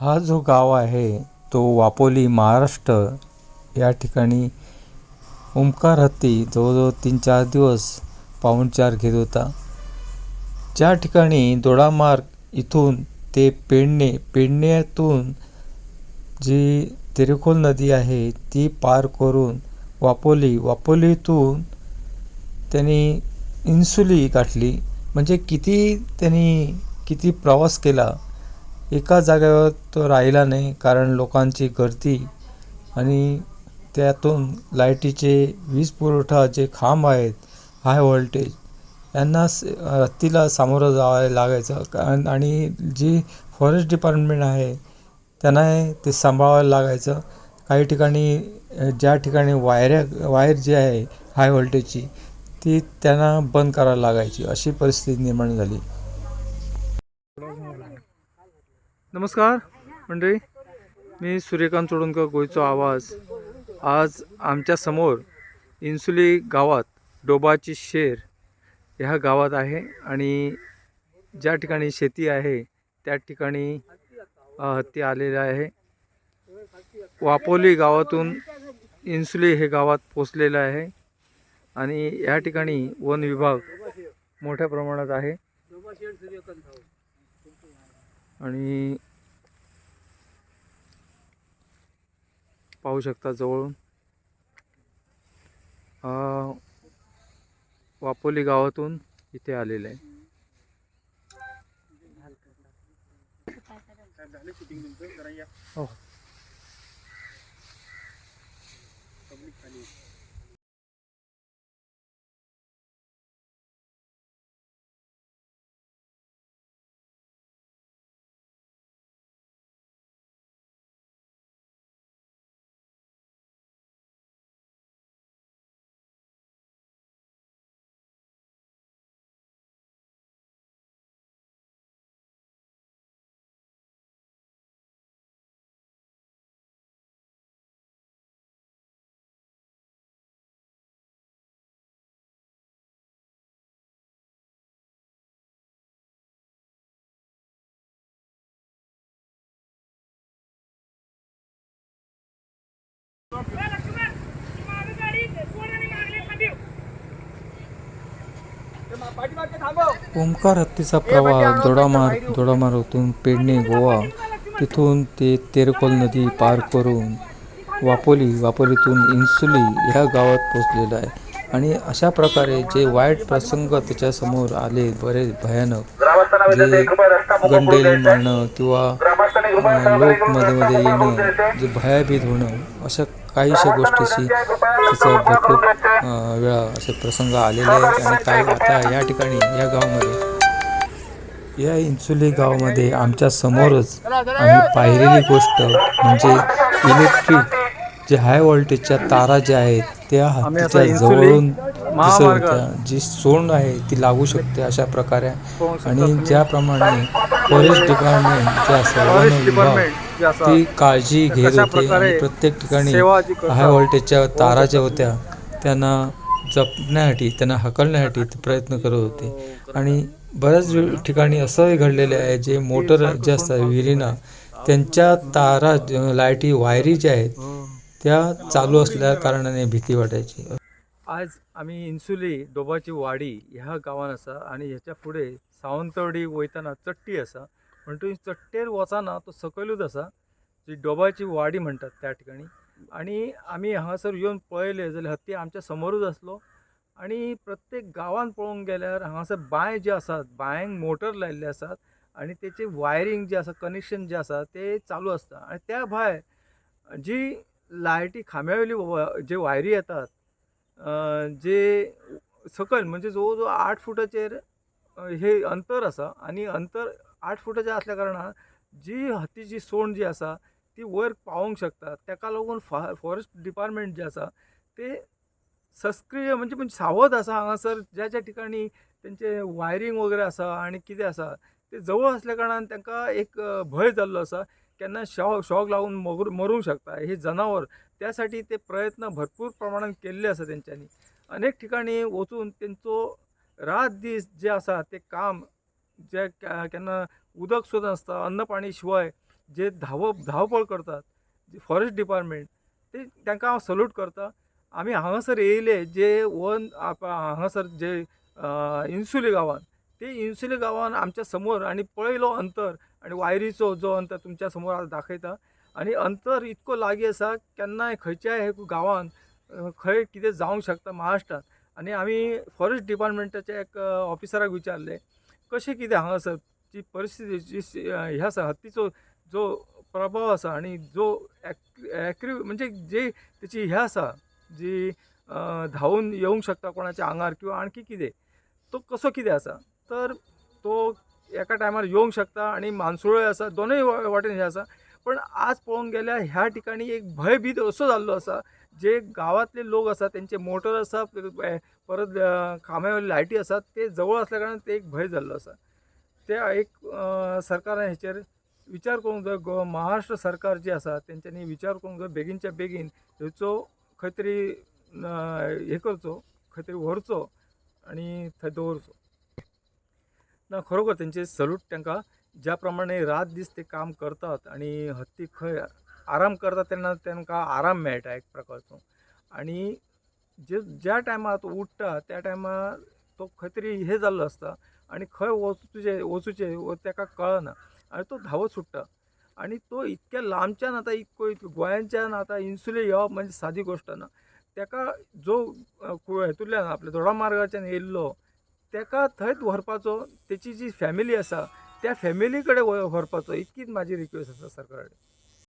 हा जो गाव आहे तो वापोली महाराष्ट्र. या ठिकाणी ओंकार हत्ती जवळजवळ तीन चार दिवस पाहुणचार घेत होता. ज्या ठिकाणी दोडामार्ग इथून ते पेडणे पेडण्यातून जी तेरेखोल नदी आहे ती पार करून वापोली वापोलीतून त्यांनी इन्सुली गाठली. म्हणजे किती त्यांनी किती प्रवास केला एका जागेवर तो राहिला नाही कारण लोकांची गर्दी आणि त्यातून लाईटीचे वीज पुरवठा जे खांब आहेत हाय व्होल्टेज. यांना हत्तीला सामोरं जावं लागायचं. कारण आणि जी फॉरेस्ट डिपार्टमेंट आहे त्यांना ते सांभाळायला लागायचं. काही ठिकाणी ज्या ठिकाणी वायऱ्या वायर जी आहे हाय व्होल्टेजची ती त्यांना बंद करायला लागायची. अशी परिस्थिती निर्माण झाली. नमस्कार मंडळी. मी सूर्यकांत चोडणकर गोयचो आवाज. आज आमच्यासमोर इन्सुली गावात डोबाची शेर ह्या गावात आहे आणि ज्या ठिकाणी शेती आहे त्या ठिकाणी हत्ती आलेले आहे. वापोली गावातून इन्सुली हे गावात पोचलेलं आहे आणि या ठिकाणी वन विभाग मोठ्या प्रमाणात आहे. आणि पाहू शकता जवळून. अ, वापोली गावातून इथे आलेलं आहे. हो. ओंकार हत्तीचा प्रवाह दोडामार दोडामार्गातून पेडणे गोवा. तिथून ते तेरकोल नदी पार करून वापोली वापोलीतून इन्सुली ह्या गावात पोचलेला आहे. आणि अशा प्रकारे जे वाईट प्रसंग त्याच्यासमोर आले बरेच भयानक. जे गंडेल मारणं किंवा लोक मध्ये मध्ये येणं जे भयभीत होणं अशा काहीशा गोष्टीशी तिचं भरपूर वेळा असे प्रसंग आलेले आहेत. आणि काही आता या ठिकाणी या गावामध्ये या इन्सुली गावामध्ये आमच्या समोरच आम्ही पाहिलेली गोष्ट म्हणजे इलेक्ट्रिक जे हाय व्होल्टेजच्या तारा ज्या आहेत त्या हत्तीच्या जवळून दिसत होत्या. जी सोंड आहे ती लागू शकते अशा प्रकारे. आणि. ज्याप्रमाणे फॉरेस्ट डिपार्टमेंट जे असं वन फॉरेस्ट विभाग ती काळजी घेत होती आणि प्रत्येक ठिकाणी. हाय व्होल्टेजच्या तारा ज्या होत्या त्यांना जपण्यासाठी त्यांना हकलण्यासाठी ते प्रयत्न करत होते. आणि बऱ्याच ठिकाणी असंही घडलेले आहे जे मोटर जे असतात विहिरीना त्यांच्या तारा ज- लाईटी वायरी ज्या आहेत त्या चालू असल्या कारणाने भीती वाटायची. आज आम्ही इन्सुली डोबाची वाडी ह्या गावान आसा आणि ह्याच्या पुढे सावंतवाडी वयताना चट्टी आसा म्हणटू चट्टेर वचना तो सकयलूच आसा जी डोबाची वाडी म्हणटात त्या ठिकाणी. आणि आम्ही हांगासर येवन पळयले जाल्यार हत्ती आमच्या समोरूच आसलो आणि प्रत्येक गांवांत पळोवंक गेल्यार हांगासर बांय जे आसात बांयांक मोटर लायिल्ले आसात आणि त्याचे वायरींग जे आसा कनेक्शन जे आसा ते चालू आसता आणि त्या भायर जी लायटी खांब्यावेली जे वायरी येतात जे सकयल म्हणजे जवळ जवळ आठ फुटाचेर हे अंतर आसा आणि अंतर आठ फुटाच्या आसल्या कारणान जी हत्तीची सोंड जी आसा ती वयर पावोंक शकता ताका लागून फा फॉरेस्ट डिपार्टमेंट जे आसा ते सक्रिय म्हणजे म्हणजे सावध आसा हांगासर ज्या ज्या ठिकाणी तेंचे वायरींग वगैरे आसा आणि कितें आसा ते जवळ असल्या कारणान तांकां एक भय भंय जाल्लो आसा केन्ना शॉक शॉक लागून मगर मरूंक शकता. हे जनावर त्यासाठी ते प्रयत्न भरपूर प्रमाणात केल्ले आसा तेंच्यांनी अनेक ठिकाणी वचून तेंचो रात दीस जे आसा ते काम जे त्यांना केन्ना उदक सुद्दां नासता अन्न पाणी शिवाय जे धाव धावपळ करतात जे फॉरेस्ट डिपार्टमेंट ते तांकां हांव सल्यूट करता आमी हांगासर येयले जे वन आप- हांगासर जे इन्सुली गांवान ते इन्सुली गांवांत आमच्यासमोर आनी पळयलो अंतर आनी वायरीचो जो अंतर तुमच्यासमोर आज दाखयता आनी अंतर इतको लागीं आसा केन्नाय खंयच्याय हे गांवांत खंय कितें जावंक शकता महाराष्ट्रांत. आनी आमी फॉरेस्ट डिपार्टमेंटाच्या एक ऑफिसराक विचारलें कशें कितें हांगासर जी परिस्थिती जी स- हे आसा हत्तीचो जो प्रभाव आसा आनी जो एक्री म्हणजे जे तेची हे आसा जी धांवून येवंक शकता कोणाच्या आंगार किंवा आणखी कितें तो कसो कितें आसा तर तो एका टायमार येवंक शकता आनी मानसुळोय आसा दोनूय वाटेन हे आसा पण आज पळोवंक गेल्यार ह्या ठिकाणी एक भयभीत असो जाल्लो आसा जे गांवांतले लोक आसा तेंचे मोटर असतात परत अ, लायटी आसात ते जवळ असल्याकारणाने ते एक भंय जाल्लो आसा ते एक सरकारने सरकारान हेचेर विचार करूंक जाय गो महाराष्ट्र सरकार जे आसा तेंच्यांनी विचार करूंक जाय बेगीनच्या बेगीन ह्याचो खंय तरी हे करचो खंय तरी व्हरचो आनी थंय दवरचो ना खरोखर तेंचे सल्यूट तांकां ज्या प्रमाणे रात दीस ते काम करतात आनी हत्ती खंय आराम करता तेन्ना तांकां आराम मेळटा एक प्रकारचो. आनी जे ज्या टायमार तो उठ्ठा त्या टायमार तो खंय तरी हे जाल्लो आसता आनी खंय वचूचे वचूचे व ताका कळना आनी तो धांवत सुट्टा आनी तो इतक्या लांबच्यान आतां इतको गोंयांच्यान आतां इन्सुले येवप म्हणजे सादी गोश्ट ना. ताका जो हेतूंतल्यान आपल्या दोडामार्गाच्यान येयल्लो ताका थंयच व्हरपाचो तेची जी फॅमिली आसा त्या फॅमिली कडेन व्हरपाचो. इतकीच म्हाजी रिक्वेस्ट आसा सरकारा कडेन